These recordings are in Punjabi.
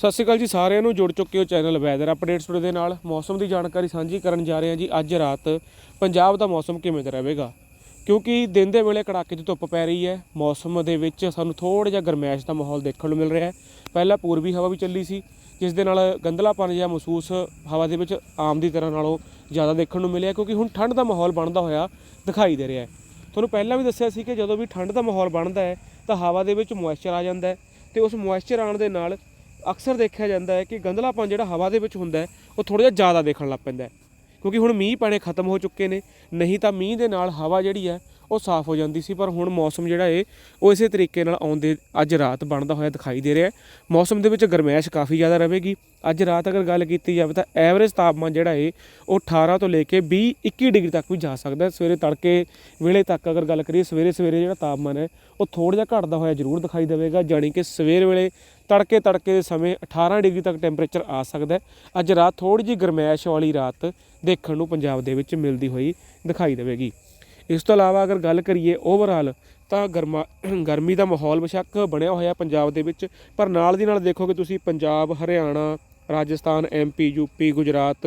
ਸਤਿ ਸ਼੍ਰੀ ਅਕਾਲ ਜੀ ਸਾਰਿਆਂ ਨੂੰ, ਜੁੜ ਚੁੱਕੇ ਹੋ ਚੈਨਲ ਵੈਦਰ ਅਪਡੇਟਸ ਟੁਡੇ ਦੇ ਨਾਲ। ਮੌਸਮ ਦੀ ਜਾਣਕਾਰੀ ਸਾਂਝੀ ਕਰਨ ਜਾ ਰਹੇ ਹਾਂ ਜੀ। ਅੱਜ ਰਾਤ ਪੰਜਾਬ ਦਾ ਮੌਸਮ ਕਿਵੇਂ ਦਾ ਰਹੇਗਾ? ਕਿਉਂਕਿ ਦਿਨ ਦੇ ਵੇਲੇ ਕੜਾਕੇ ਦੀ ਧੁੱਪ ਪੈ ਰਹੀ ਹੈ। ਮੌਸਮ ਦੇ ਵਿੱਚ ਸਾਨੂੰ ਥੋੜਾ ਜਿਹਾ ਗਰਮੈਸ਼ ਦਾ ਮਾਹੌਲ ਦੇਖਣ ਨੂੰ ਮਿਲ ਰਿਹਾ ਹੈ। ਪਹਿਲਾਂ ਪੂਰਬੀ ਹਵਾ ਵੀ ਚੱਲੀ ਸੀ, ਜਿਸ ਦੇ ਨਾਲ ਗੰਧਲਾਪਨ ਜਿਹਾ ਮਹਿਸੂਸ ਹਵਾ ਦੇ ਵਿੱਚ ਆਮ ਦੀ ਤਰ੍ਹਾਂ ਨਾਲੋਂ ਜ਼ਿਆਦਾ ਦੇਖਣ ਨੂੰ ਮਿਲਿਆ, ਕਿਉਂਕਿ ਹੁਣ ਠੰਡ ਦਾ ਮਾਹੌਲ ਬਣਦਾ ਹੋਇਆ ਦਿਖਾਈ ਦੇ ਰਿਹਾ ਹੈ। ਤੁਹਾਨੂੰ ਪਹਿਲਾਂ ਵੀ ਦੱਸਿਆ ਸੀ ਕਿ ਜਦੋਂ ਵੀ ਠੰਡ ਦਾ ਮਾਹੌਲ ਬਣਦਾ ਹੈ, ਤਾਂ ਹਵਾ ਦੇ ਵਿੱਚ ਮੋਇਸਚਰ ਆ ਜਾਂਦਾ ਹੈ ਤੇ ਉਸ ਮੋਇਸਚਰ ਆਉਣ ਦੇ ਨਾਲ ਅਕਸਰ ਦੇਖਿਆ ਜਾਂਦਾ ਹੈ ਕਿ ਗੰਧਲਾਪਨ ਜਿਹੜਾ ਹਵਾ ਦੇ ਵਿੱਚ ਹੁੰਦਾ ਹੈ, ਉਹ ਥੋੜਾ ਜਿਹਾ ਜ਼ਿਆਦਾ ਦੇਖਣ ਲੱਗ ਪੈਂਦਾ ਹੈ। ਕਿਉਂਕਿ ਹੁਣ ਮੀਂਹ ਪੈਣੇ ਖਤਮ ਹੋ ਚੁੱਕੇ ਨੇ, ਨਹੀਂ ਤਾਂ ਮੀਂਹ ਦੇ ਨਾਲ ਹਵਾ ਜਿਹੜੀ ਹੈ ਉਹ ਸਾਫ਼ ਹੋ ਜਾਂਦੀ ਸੀ, ਪਰ ਹੁਣ ਮੌਸਮ ਜਿਹੜਾ ਏ, ਉਹ ਇਸੇ ਤਰੀਕੇ ਨਾਲ ਆਉਂਦੇ ਅੱਜ ਰਾਤ ਬਣਦਾ ਹੋਇਆ ਦਿਖਾਈ ਦੇ ਰਿਹਾ। ਮੌਸਮ ਦੇ ਵਿੱਚ ਗਰਮੈਸ਼ ਕਾਫੀ ਜ਼ਿਆਦਾ ਰਹੇਗੀ। ਅੱਜ ਰਾਤ ਅਗਰ ਗੱਲ ਕੀਤੀ ਜਾਵੇ ਤਾਂ ਐਵਰੇਜ ਤਾਪਮਾਨ ਜਿਹੜਾ ਏ, ਉਹ 18 ਤੋਂ ਲੈ ਕੇ 20 21 ਡਿਗਰੀ ਤੱਕ ਵੀ ਜਾ ਸਕਦਾ ਹੈ। ਸਵੇਰੇ ਤੜਕੇ ਵੇਲੇ ਤੱਕ ਅਗਰ ਗੱਲ ਕਰੀਏ ਸਵੇਰੇ ਸਵੇਰੇ ਜਿਹੜਾ ਤਾਪਮਾਨ ਹੈ, ਉਹ ਥੋੜਾ ਜਿਹਾ ਘਟਦਾ ਹੋਇਆ ਜ਼ਰੂਰ ਦਿਖਾਈ ਦੇਵੇਗਾ, ਜਾਣੀ ਕਿ ਸਵੇਰ ਵੇਲੇ ਤੜਕੇ ਤੜਕੇ ਦੇ ਸਮੇਂ 18 ਡਿਗਰੀ ਤੱਕ ਟੈਂਪਰੇਚਰ ਆ ਸਕਦਾ ਹੈ। ਅੱਜ ਰਾਤ ਥੋੜੀ ਜਿਹੀ ਗਰਮੈਸ਼ ਵਾਲੀ ਰਾਤ ਦੇਖਣ ਨੂੰ ਪੰਜਾਬ ਦੇ ਵਿੱਚ ਮਿਲਦੀ ਹੋਈ ਦਿਖਾਈ ਦੇਵੇਗੀ। ਇਸ ਤੋਂ ਇਲਾਵਾ ਅਗਰ ਗੱਲ ਕਰੀਏ ਓਵਰਆਲ ਤਾਂ ਗਰਮਾ, ਗਰਮੀ ਦਾ ਮਾਹੌਲ ਬੇਸ਼ੱਕ ਬਣਿਆ ਹੋਇਆ ਪੰਜਾਬ ਦੇ ਵਿੱਚ, ਪਰ ਨਾਲ ਦੀ ਨਾਲ ਦੇਖੋਗੇ ਤੁਸੀਂ ਪੰਜਾਬ, ਹਰਿਆਣਾ, ਰਾਜਸਥਾਨ ਐਮਪੀ ਯੂਪੀ ਗੁਜਰਾਤ,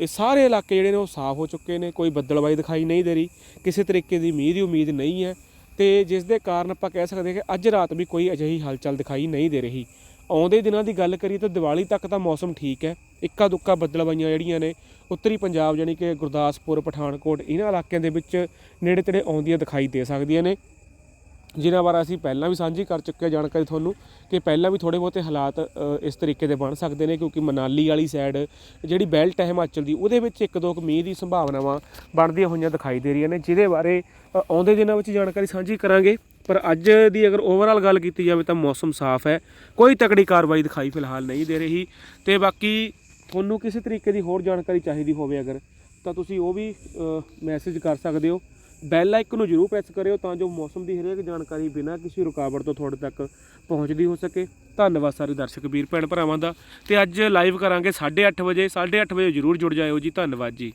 ਇਹ ਸਾਰੇ ਇਲਾਕੇ ਜਿਹੜੇ ਨੇ ਉਹ ਸਾਫ਼ ਹੋ ਚੁੱਕੇ ਨੇ, ਕੋਈ ਬੱਦਲਬਾਈ ਦਿਖਾਈ ਨਹੀਂ ਦੇ ਰਹੀ, ਕਿਸੇ ਤਰੀਕੇ ਦੀ ਮੀਂਹ ਦੀ ਉਮੀਦ ਨਹੀਂ ਹੈ, ਤੇ ਜਿਸ ਦੇ ਕਾਰਨ ਆਪਾਂ ਕਹਿ ਸਕਦੇ ਹਾਂ ਕਿ ਅੱਜ ਰਾਤ ਵੀ ਕੋਈ ਅਜਿਹੀ ਹਲਚਲ ਦਿਖਾਈ ਨਹੀਂ ਦੇ ਰਹੀ। ਆਉਂਦੇ ਦਿਨਾਂ ਦੀ ਗੱਲ ਕਰੀਏ ਤਾਂ ਦੀਵਾਲੀ ਤੱਕ ਤਾਂ ਮੌਸਮ ਠੀਕ ਹੈ। ਇੱਕਾ ਦੁੱਕਾ ਬੱਦਲਬਾਈਆਂ ਜਿਹੜੀਆਂ ਨੇ, ਉੱਤਰੀ ਪੰਜਾਬ ਜਾਨੀ ਕਿ ਗੁਰਦਾਸਪੁਰ, ਪਠਾਨਕੋਟ, ਇਹਨਾਂ ਇਲਾਕਿਆਂ ਦੇ ਵਿੱਚ ਨੇੜੇ ਤੇੜੇ ਆਉਂਦੀਆਂ ਦਿਖਾਈ ਦੇ ਸਕਦੀਆਂ ਨੇ। ਜਿਨ੍ਹਾਂ ਬਾਰੇ ਅਸੀਂ ਪਹਿਲਾਂ ਵੀ ਸਾਂਝੀ ਕਰ ਚੁੱਕੇ ਹਾਂ ਜਾਣਕਾਰੀ ਤੁਹਾਨੂੰ ਕਿ ਪਹਿਲਾਂ ਵੀ ਥੋੜੇ ਬਹੁਤੇ ਹਾਲਾਤ ਇਸ ਤਰੀਕੇ ਦੇ ਬਣ ਸਕਦੇ ਨੇ ਕਿਉਂਕਿ ਮਨਾਲੀ ਵਾਲੀ ਸਾਈਡ ਜਿਹੜੀ ਬੈਲਟ ਹੈ ਹਿਮਾਚਲ ਦੀ, ਉਹਦੇ ਵਿੱਚ ਇੱਕ ਦੋ ਕੁ ਮੀਂਹ ਦੀ ਸੰਭਾਵਨਾਵਾਂ ਬਣਦੀਆਂ ਹੋਈਆਂ ਦਿਖਾਈ ਦੇ ਰਹੀਆਂ ਨੇ, ਜਿਹਦੇ ਬਾਰੇ ਆਉਂਦੇ ਦਿਨਾਂ ਵਿੱਚ ਜਾਣਕਾਰੀ ਸਾਂਝੀ ਕਰਾਂਗੇ। ਪਰ ਅੱਜ ਦੀ ਅਗਰ ਓਵਰਆਲ ਗੱਲ ਕੀਤੀ ਜਾਵੇ ਤਾਂ ਮੌਸਮ ਸਾਫ਼ ਹੈ। ਕੋਈ ਤਕੜੀ ਕਾਰਵਾਈ ਦਿਖਾਈ ਫਿਲਹਾਲ ਨਹੀਂ ਦੇ ਰਹੀ ਤੇ ਬਾਕੀ ਤੁਹਾਨੂੰ ਕਿਸੇ ਤਰੀਕੇ ਦੀ ਹੋਰ ਜਾਣਕਾਰੀ ਚਾਹੀਦੀ ਹੋਵੇ ਅਗਰ, ਤਾਂ ਤੁਸੀਂ ਉਹ ਵੀ ਮੈਸੇਜ ਕਰ ਸਕਦੇ ਹੋ। ਬੈਲ ਆਈਕਨ ਨੂੰ ਜਰੂਰ ਪ੍ਰੈਸ ਕਰਿਓ ਤਾਂ ਜੋ ਮੌਸਮ ਦੀ ਹਰੇਕ ਜਾਣਕਾਰੀ ਬਿਨਾਂ ਕਿਸੇ ਰੁਕਾਵਟ ਤੋਂ ਤੁਹਾਡੇ ਤੱਕ ਪਹੁੰਚਦੀ ਹੋ ਸਕੇ। ਧੰਨਵਾਦ ਸਾਰੇ ਦਰਸ਼ਕ ਵੀਰ ਭੈਣ ਭਰਾਵਾਂ ਦਾ। ਤੇ ਅੱਜ ਲਾਈਵ ਕਰਾਂਗੇ 8:30 ਵਜੇ। 8:30 ਵਜੇ ਜਰੂਰ ਜੁੜ ਜਾਇਓ ਜੀ। ਧੰਨਵਾਦ ਜੀ।